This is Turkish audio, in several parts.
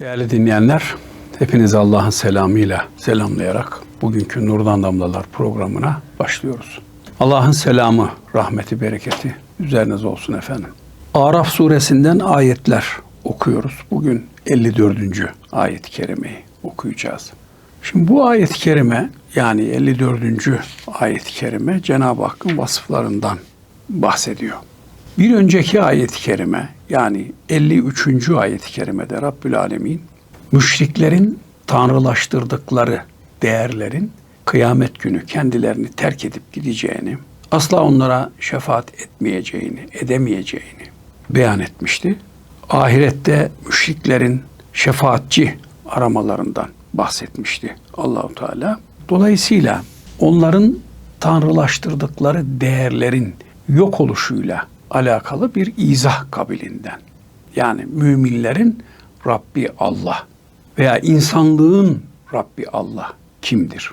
Değerli dinleyenler, hepinizi Allah'ın selamıyla selamlayarak bugünkü Nurdan Damlalar programına başlıyoruz. Allah'ın selamı, rahmeti, bereketi üzerinize olsun efendim. Araf suresinden ayetler okuyoruz. Bugün 54. ayet-i kerimeyi okuyacağız. Şimdi bu ayet-i kerime yani 54. ayet-i kerime Cenab-ı Hakk'ın vasıflarından bahsediyor. Bir önceki ayet-i kerime yani 53. ayet-i kerimede Rabbül Alemin müşriklerin tanrılaştırdıkları değerlerin kıyamet günü kendilerini terk edip gideceğini, asla onlara şefaat etmeyeceğini, edemeyeceğini beyan etmişti. Ahirette müşriklerin şefaatçi aramalarından bahsetmişti Allahu Teala. Dolayısıyla onların tanrılaştırdıkları değerlerin yok oluşuyla alakalı bir izah kabilinden. Yani müminlerin Rabbi Allah veya insanlığın Rabbi Allah kimdir?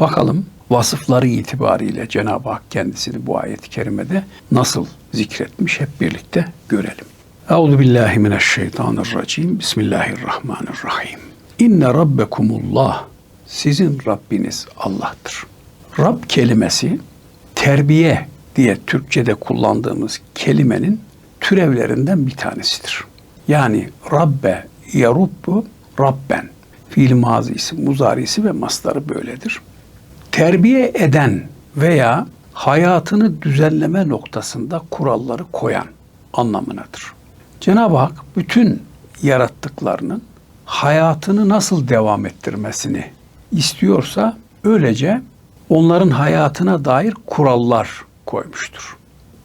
Bakalım vasıfları itibariyle Cenab-ı Hak kendisini bu ayet-i kerimede nasıl zikretmiş hep birlikte görelim. Euzu billahi mineşşeytanirracim. Bismillahirrahmanirrahim. İnne rabbekumullah. Sizin Rabbiniz Allah'tır. Rab kelimesi terbiye diye Türkçe'de kullandığımız kelimenin türevlerinden bir tanesidir. Yani Rabbe, yarubbu, Rabben. Fiil mazisi, muzarisi ve mastarı böyledir. Terbiye eden veya hayatını düzenleme noktasında kuralları koyan anlamınadır. Cenab-ı Hak bütün yarattıklarının hayatını nasıl devam ettirmesini istiyorsa öylece onların hayatına dair kurallar koymuştur.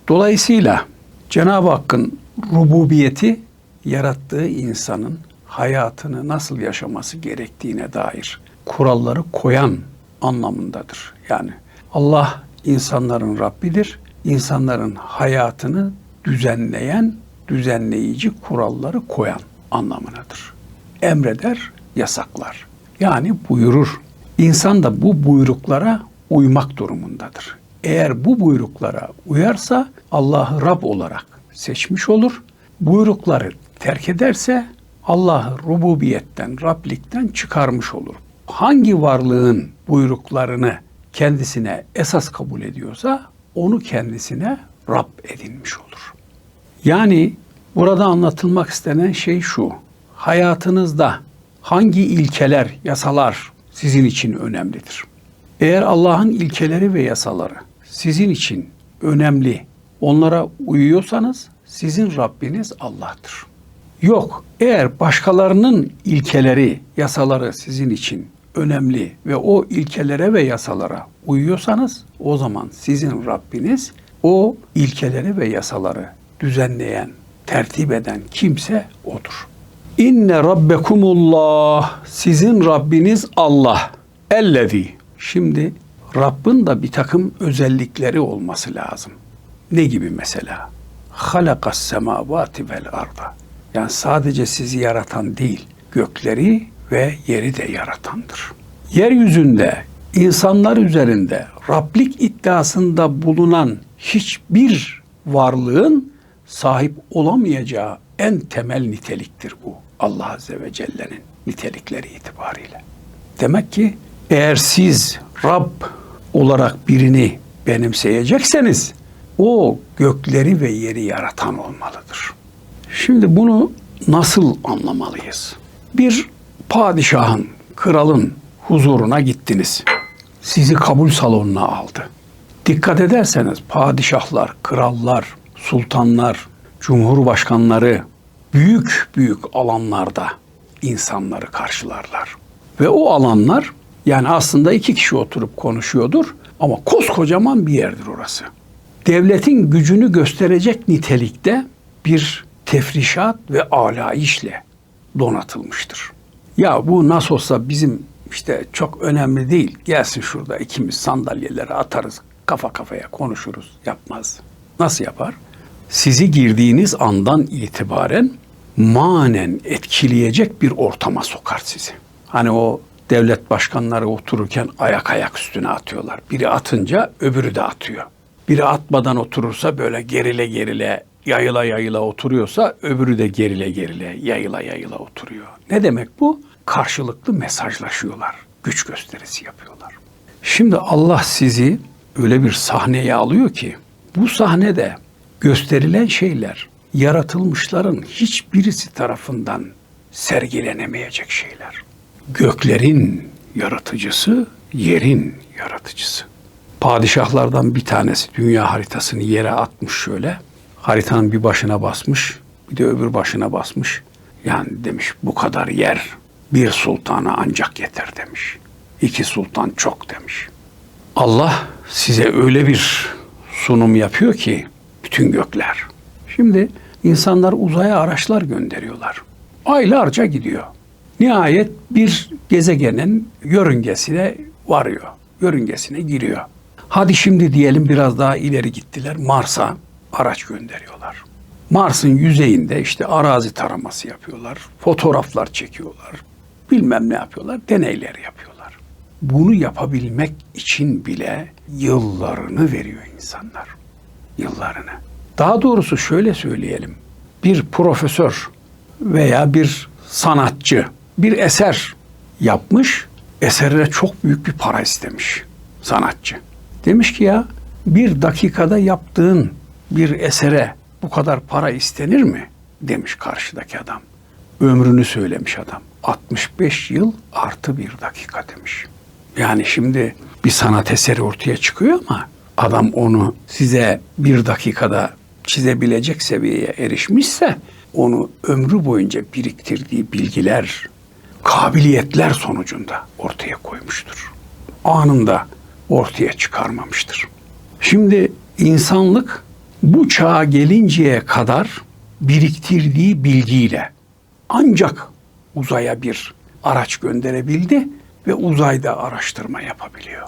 Dolayısıyla Cenab-ı Hakk'ın rububiyeti yarattığı insanın hayatını nasıl yaşaması gerektiğine dair kuralları koyan anlamındadır. Yani Allah insanların Rabbidir. İnsanların hayatını düzenleyen, düzenleyici kuralları koyan anlamındadır. Emreder, yasaklar. Yani buyurur. İnsan da bu buyruklara uymak durumundadır. Eğer bu buyruklara uyarsa Allah'ı Rab olarak seçmiş olur. Buyrukları terk ederse Allah'ı rububiyetten, Rablikten çıkarmış olur. Hangi varlığın buyruklarını kendisine esas kabul ediyorsa onu kendisine Rab edinmiş olur. Yani burada anlatılmak istenen şey şu. Hayatınızda hangi ilkeler, yasalar sizin için önemlidir? Eğer Allah'ın ilkeleri ve yasaları sizin için önemli, onlara uyuyorsanız sizin Rabbiniz Allah'tır. Yok, eğer başkalarının ilkeleri, yasaları sizin için önemli ve o ilkelere ve yasalara uyuyorsanız o zaman sizin Rabbiniz o ilkeleri ve yasaları düzenleyen, tertip eden kimse odur. İnne rabbekumullah sizin Rabbiniz Allah. Ellezî. Şimdi Rabbin de bir takım özellikleri olması lazım. Ne gibi mesela? Halakas semavati vel arda. Yani sadece sizi yaratan değil, gökleri ve yeri de yaratandır. Yeryüzünde, insanlar üzerinde Rablik iddiasında bulunan hiçbir varlığın sahip olamayacağı en temel niteliktir bu. Allah Azze ve Celle'nin nitelikleri itibariyle. Demek ki eğer siz Rab olarak birini benimseyecekseniz o gökleri ve yeri yaratan olmalıdır. Şimdi bunu nasıl anlamalıyız? Bir padişahın, kralın huzuruna gittiniz. Sizi kabul salonuna aldı. Dikkat ederseniz padişahlar, krallar, sultanlar, cumhurbaşkanları büyük büyük alanlarda insanları karşılarlar. Ve o alanlar yani aslında iki kişi oturup konuşuyordur ama koskocaman bir yerdir orası. Devletin gücünü gösterecek nitelikte bir tefrişat ve alayişle donatılmıştır. Ya bu nasıl olsa bizim işte çok önemli değil. Gelsin şurada ikimiz sandalyeleri atarız, kafa kafaya konuşuruz. Yapmaz. Nasıl yapar? Sizi girdiğiniz andan itibaren manen etkileyecek bir ortama sokar sizi. Hani o devlet başkanları otururken ayak ayak üstüne atıyorlar. Biri atınca öbürü de atıyor. Biri atmadan oturursa böyle gerile gerile yayıla yayıla oturuyorsa öbürü de gerile gerile yayıla yayıla oturuyor. Ne demek bu? Karşılıklı mesajlaşıyorlar. Güç gösterisi yapıyorlar. Şimdi Allah sizi öyle bir sahneye alıyor ki bu sahnede gösterilen şeyler yaratılmışların hiçbirisi tarafından sergilenemeyecek şeyler. Göklerin yaratıcısı, yerin yaratıcısı. Padişahlardan bir tanesi dünya haritasını yere atmış şöyle. Haritanın bir başına basmış, bir de öbür başına basmış. Yani demiş bu kadar yer bir sultana ancak yeter demiş. İki sultan çok demiş. Allah size öyle bir sunum yapıyor ki bütün gökler. Şimdi insanlar uzaya araçlar gönderiyorlar. Aylarca gidiyor. Nihayet bir gezegenin yörüngesine varıyor. Yörüngesine giriyor. Hadi şimdi diyelim biraz daha ileri gittiler. Mars'a araç gönderiyorlar. Mars'ın yüzeyinde işte arazi taraması yapıyorlar. Fotoğraflar çekiyorlar. Bilmem ne yapıyorlar. Deneyler yapıyorlar. Bunu yapabilmek için bile yıllarını veriyor insanlar. Yıllarını. Daha doğrusu şöyle söyleyelim. Bir profesör veya bir sanatçı bir eser yapmış. Eserine çok büyük bir para istemiş sanatçı. Demiş ki ya bir dakikada yaptığın bir esere bu kadar para istenir mi? Demiş karşıdaki adam. Ömrünü söylemiş adam. 65 yıl artı bir dakika demiş. Yani şimdi bir sanat eseri ortaya çıkıyor ama adam onu size bir dakikada çizebilecek seviyeye erişmişse onu ömrü boyunca biriktirdiği bilgiler, kabiliyetler sonucunda ortaya koymuştur. Anında ortaya çıkarmamıştır. Şimdi insanlık bu çağa gelinceye kadar biriktirdiği bilgiyle ancak uzaya bir araç gönderebildi ve uzayda araştırma yapabiliyor.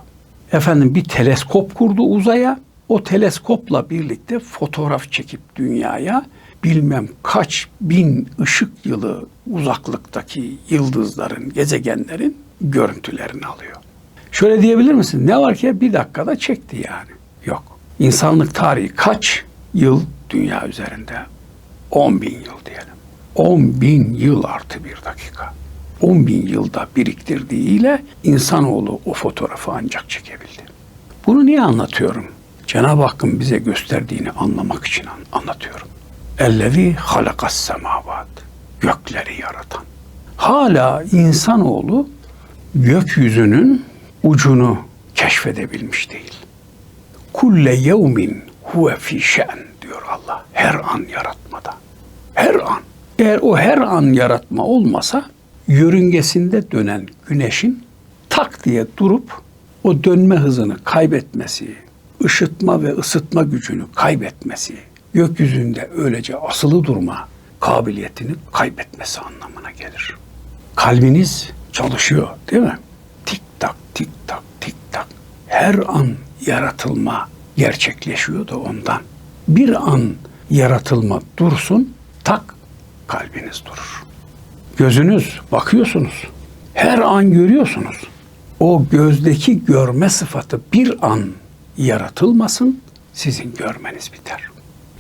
Efendim bir teleskop kurdu uzaya. O teleskopla birlikte fotoğraf çekip dünyaya bilmem kaç bin ışık yılı uzaklıktaki yıldızların, gezegenlerin görüntülerini alıyor. Şöyle diyebilir misin? Ne var ki bir dakikada çekti yani. Yok. İnsanlık tarihi kaç yıl dünya üzerinde? 10 bin yıl diyelim. 10 bin yıl artı bir dakika. 10 bin yılda biriktirdiğiyle insanoğlu o fotoğrafı ancak çekebildi. Bunu niye anlatıyorum? Cenab-ı Hakk'ın bize gösterdiğini anlamak için anlatıyorum. Ellezî halakas semavat. Gökleri yaratan. Hala insanoğlu gökyüzünün ucunu keşfedebilmiş değil. Kulle yevmin huve fi şen diyor Allah. Her an yaratmada. Her an. Eğer o her an yaratma olmasa yörüngesinde dönen güneşin tak diye durup o dönme hızını kaybetmesi, ışıtma ve ısıtma gücünü kaybetmesi, gökyüzünde öylece asılı durma kabiliyetini kaybetmesi anlamına gelir. Kalbiniz çalışıyor değil mi? Tik tak tik tak tik tak. Her an yaratılma gerçekleşiyor da ondan. Bir an yaratılma dursun tak kalbiniz durur. Gözünüz bakıyorsunuz. Her an görüyorsunuz. O gözdeki görme sıfatı bir an yaratılmasın sizin görmeniz biter.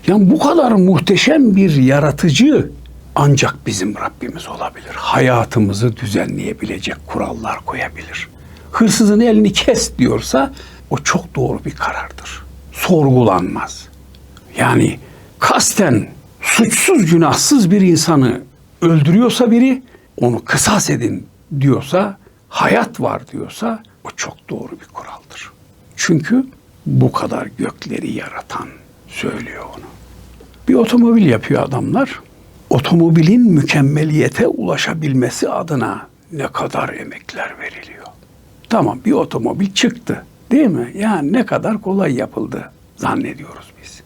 Yani bu kadar muhteşem bir yaratıcı ancak bizim Rabbimiz olabilir. Hayatımızı düzenleyebilecek kurallar koyabilir. Hırsızın elini kes diyorsa o çok doğru bir karardır. Sorgulanmaz. Yani kasten suçsuz günahsız bir insanı öldürüyorsa biri onu kısas edin diyorsa, hayat var diyorsa o çok doğru bir kuraldır. Çünkü bu kadar gökleri yaratan söylüyor onu. Bir otomobil yapıyor adamlar. Otomobilin mükemmeliyete ulaşabilmesi adına ne kadar emekler veriliyor. Tamam bir otomobil çıktı değil mi? Yani ne kadar kolay yapıldı zannediyoruz biz.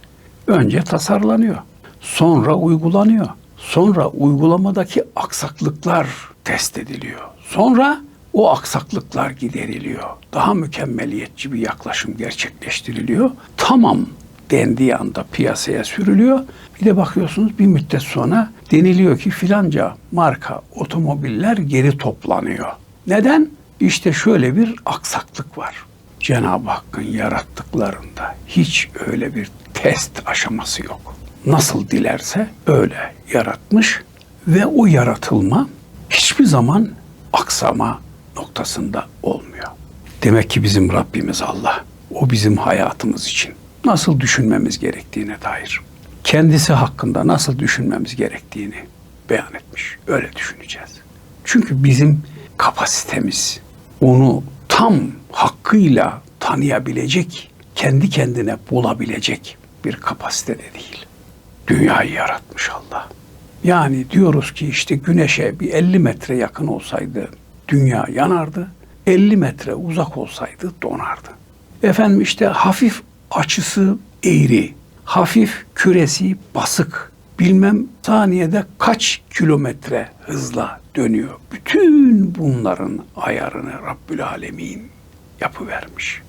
Önce tasarlanıyor. Sonra uygulanıyor. Sonra uygulamadaki aksaklıklar test ediliyor. Sonra o aksaklıklar gideriliyor. Daha mükemmeliyetçi bir yaklaşım gerçekleştiriliyor. Tamam dendiği anda piyasaya sürülüyor. Bir de bakıyorsunuz bir müddet sonra deniliyor ki filanca marka otomobiller geri toplanıyor. Neden? İşte şöyle bir aksaklık var. Cenab-ı Hakk'ın yarattıklarında hiç öyle bir test aşaması yok. nasıl dilerse öyle yaratmış ve o yaratılma hiçbir zaman aksama noktasında olmuyor. Demek ki bizim Rabbimiz Allah. O bizim hayatımız için nasıl düşünmemiz gerektiğine dair, kendisi hakkında nasıl düşünmemiz gerektiğini beyan etmiş. Öyle düşüneceğiz. Çünkü bizim kapasitemiz onu tam hakkıyla tanıyabilecek, kendi kendine bulabilecek bir kapasitede değil. Dünyayı yaratmış Allah. Yani diyoruz ki işte güneşe bir 50 metre yakın olsaydı dünya yanardı. 50 metre uzak olsaydı donardı. Efendim işte hafif açısı eğri, hafif küresi basık, bilmem saniyede kaç kilometre hızla dönüyor. Bütün bunların ayarını Rabbül Alemin yapıvermiş.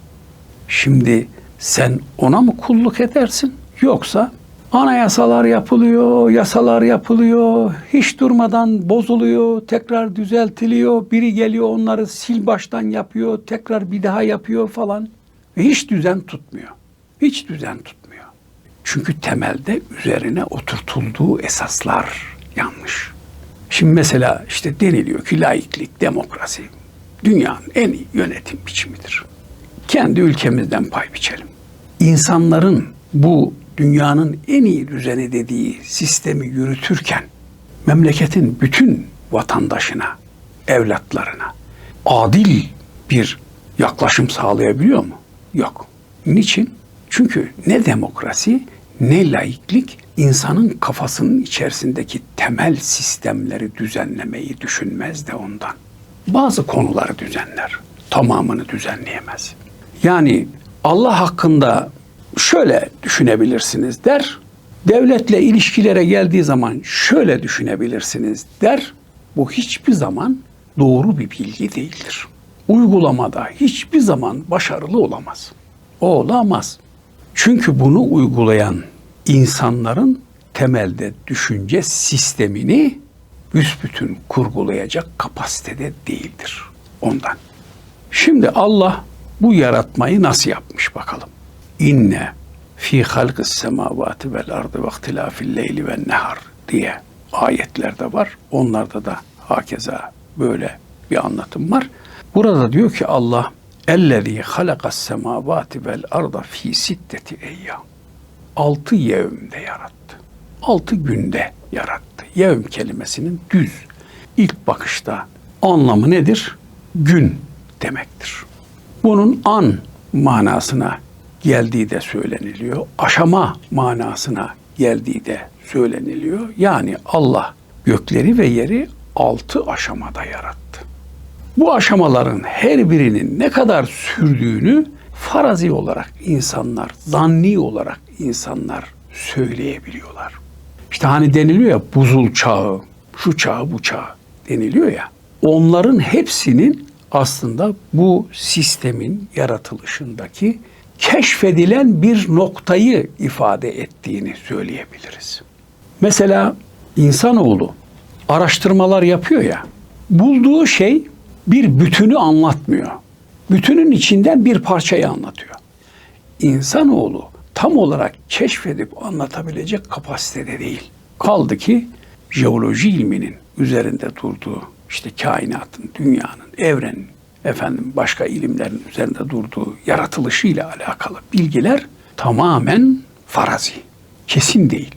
Şimdi sen ona mı kulluk edersin yoksa anayasalar yapılıyor, yasalar yapılıyor, hiç durmadan bozuluyor, tekrar düzeltiliyor, biri geliyor onları sil baştan yapıyor, tekrar bir daha yapıyor falan. Hiç düzen tutmuyor. Hiç düzen tutmuyor. Çünkü temelde üzerine oturtulduğu esaslar yanlış. Şimdi mesela işte deniliyor ki laiklik, demokrasi dünyanın en iyi yönetim biçimidir. Kendi ülkemizden pay biçelim. İnsanların bu dünyanın en iyi düzeni dediği sistemi yürütürken memleketin bütün vatandaşına, evlatlarına adil bir yaklaşım sağlayabiliyor mu? Yok. Niçin? Çünkü ne demokrasi ne laiklik insanın kafasının içerisindeki temel sistemleri düzenlemeyi düşünmez de ondan. Bazı konuları düzenler. Tamamını düzenleyemez. Yani Allah hakkında şöyle düşünebilirsiniz der. Devletle ilişkilere geldiği zaman şöyle düşünebilirsiniz der. Bu hiçbir zaman doğru bir bilgi değildir. Uygulamada hiçbir zaman başarılı olamaz. Olamaz. Çünkü bunu uygulayan insanların temelde düşünce sistemini büsbütün kurgulayacak kapasitede değildir ondan. Şimdi Allah bu yaratmayı nasıl yapmış bakalım. İnne fi halqis semavati vel ardı ve ihtilafil leyli ve nehar diye ayetlerde var. Onlarda da hakeza böyle bir anlatım var. Burada diyor ki Allah ellezî halakas semavati vel arda fi sitteti eyyam. Altı yevmde yarattı. Altı günde yarattı. Yevm kelimesinin düz ilk bakışta anlamı nedir? Gün demektir. Bunun an manasına geldiği de söyleniliyor. Aşama manasına geldiği de söyleniliyor. Yani Allah gökleri ve yeri altı aşamada yarattı. Bu aşamaların her birinin ne kadar sürdüğünü farazi olarak insanlar, zanni olarak insanlar söyleyebiliyorlar. İşte hani deniliyor ya buzul çağı, şu çağı bu çağı deniliyor ya. Onların hepsinin aslında bu sistemin yaratılışındaki keşfedilen bir noktayı ifade ettiğini söyleyebiliriz. Mesela insanoğlu araştırmalar yapıyor ya. Bulduğu şey bir bütünü anlatmıyor. Bütünün içinden bir parçayı anlatıyor. İnsanoğlu tam olarak keşfedip anlatabilecek kapasitede değil. Kaldı ki jeoloji ilminin üzerinde durduğu işte kainatın, dünyanın, evrenin, efendim başka ilimlerin üzerinde durduğu yaratılışıyla alakalı bilgiler tamamen farazi. Kesin değil.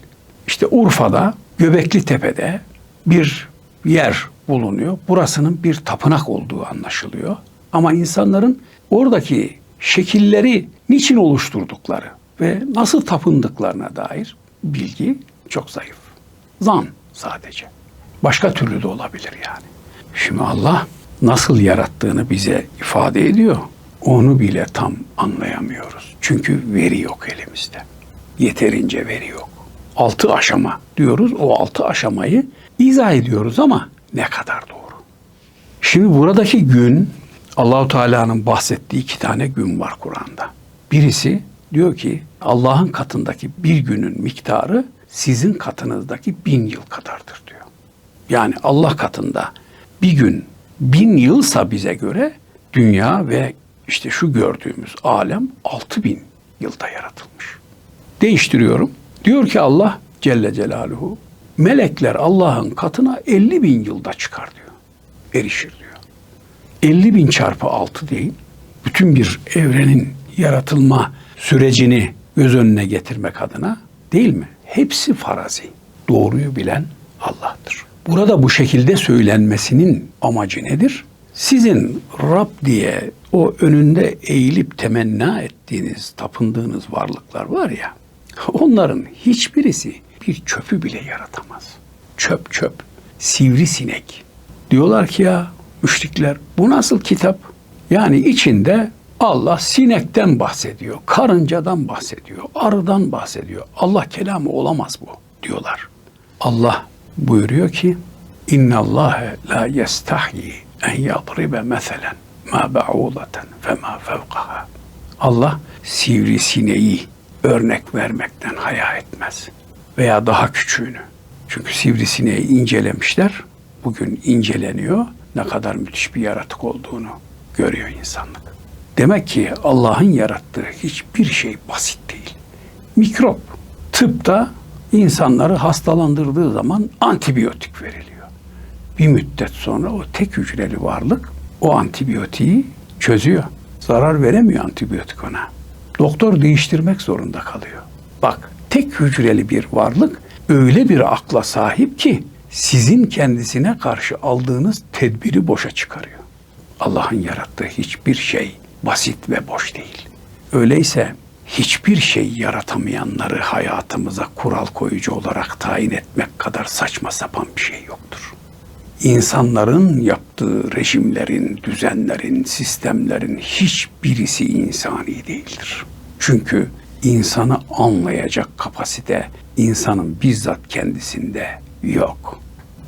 İşte Urfa'da Göbekli Tepe'de bir yer bulunuyor. Burasının bir tapınak olduğu anlaşılıyor. Ama insanların oradaki şekilleri niçin oluşturdukları ve nasıl tapındıklarına dair bilgi çok zayıf. Zan sadece. Başka türlü de olabilir yani. Şimdi Allah nasıl yarattığını bize ifade ediyor. Onu bile tam anlayamıyoruz. Çünkü veri yok elimizde. Yeterince veri yok. Altı aşama diyoruz. O altı aşamayı izah ediyoruz ama ne kadar doğru? Şimdi buradaki gün Allahu Teala'nın bahsettiği iki tane gün var Kur'an'da. Birisi diyor ki Allah'ın katındaki bir günün miktarı sizin katınızdaki bin yıl kadardır diyor. Yani Allah katında bir gün bin yılsa bize göre dünya ve işte şu gördüğümüz alem altı bin yılda yaratılmış. Değiştiriyorum. Diyor ki Allah Celle Celaluhu melekler Allah'ın katına 50 bin yılda çıkar diyor. Erişir diyor. 50 bin çarpı 6 değil. Bütün bir evrenin yaratılma sürecini göz önüne getirmek adına değil mi? Hepsi farazi. Doğruyu bilen Allah'tır. Burada bu şekilde söylenmesinin amacı nedir? Sizin Rab diye o önünde eğilip temenna ettiğiniz, tapındığınız varlıklar var ya, onların hiçbirisi bir çöpü bile yaratamaz. Çöp çöp, sivrisinek. Diyorlar ki ya müşrikler bu nasıl kitap? Yani içinde Allah sinekten bahsediyor, karıncadan bahsediyor, arıdan bahsediyor. Allah kelamı olamaz bu diyorlar. Allah buyuruyor ki İnna Allah la yestahyi en yadribe meselen ma ba'udatan fe ma fevkaha. Allah sivrisineği örnek vermekten haya etmez. Veya daha küçüğünü. Çünkü sivrisineği incelemişler. Bugün inceleniyor. Ne kadar müthiş bir yaratık olduğunu görüyor insanlık. Demek ki Allah'ın yarattığı hiçbir şey basit değil. Mikrop. Tıpta insanları hastalandırdığı zaman antibiyotik veriliyor. Bir müddet sonra o tek hücreli varlık o antibiyotiği çözüyor. Zarar veremiyor antibiyotik ona. Doktor değiştirmek zorunda kalıyor. Bak tek hücreli bir varlık öyle bir akla sahip ki sizin kendisine karşı aldığınız tedbiri boşa çıkarıyor. Allah'ın yarattığı hiçbir şey basit ve boş değil. Öyleyse hiçbir şey yaratamayanları hayatımıza kural koyucu olarak tayin etmek kadar saçma sapan bir şey yoktur. İnsanların yaptığı rejimlerin, düzenlerin, sistemlerin hiçbirisi insani değildir. Çünkü insanı anlayacak kapasite insanın bizzat kendisinde yok.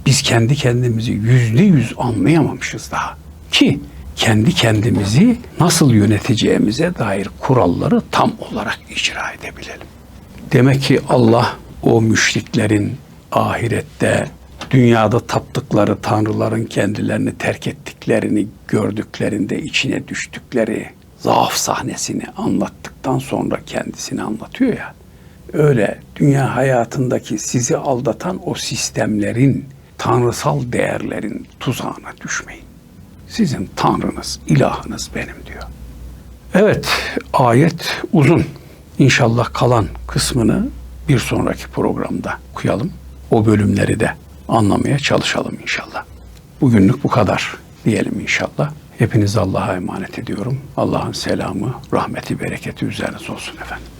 Biz kendi kendimizi yüzde yüz anlayamamışız daha. Ki kendi kendimizi nasıl yöneteceğimize dair kuralları tam olarak icra edebilelim. Demek ki Allah o müşriklerin ahirette dünyada taptıkları tanrıların kendilerini terk ettiklerini gördüklerinde içine düştükleri zaaf sahnesini anlattıktan sonra kendisini anlatıyor ya. Öyle dünya hayatındaki sizi aldatan o sistemlerin, tanrısal değerlerin tuzağına düşmeyin. Sizin tanrınız, ilahınız benim diyor. Evet, ayet uzun. İnşallah kalan kısmını bir sonraki programda okuyalım. O bölümleri de anlamaya çalışalım inşallah. Bugünlük bu kadar diyelim inşallah. Hepinizi Allah'a emanet ediyorum. Allah'ın selamı, rahmeti, bereketi üzerinize olsun efendim.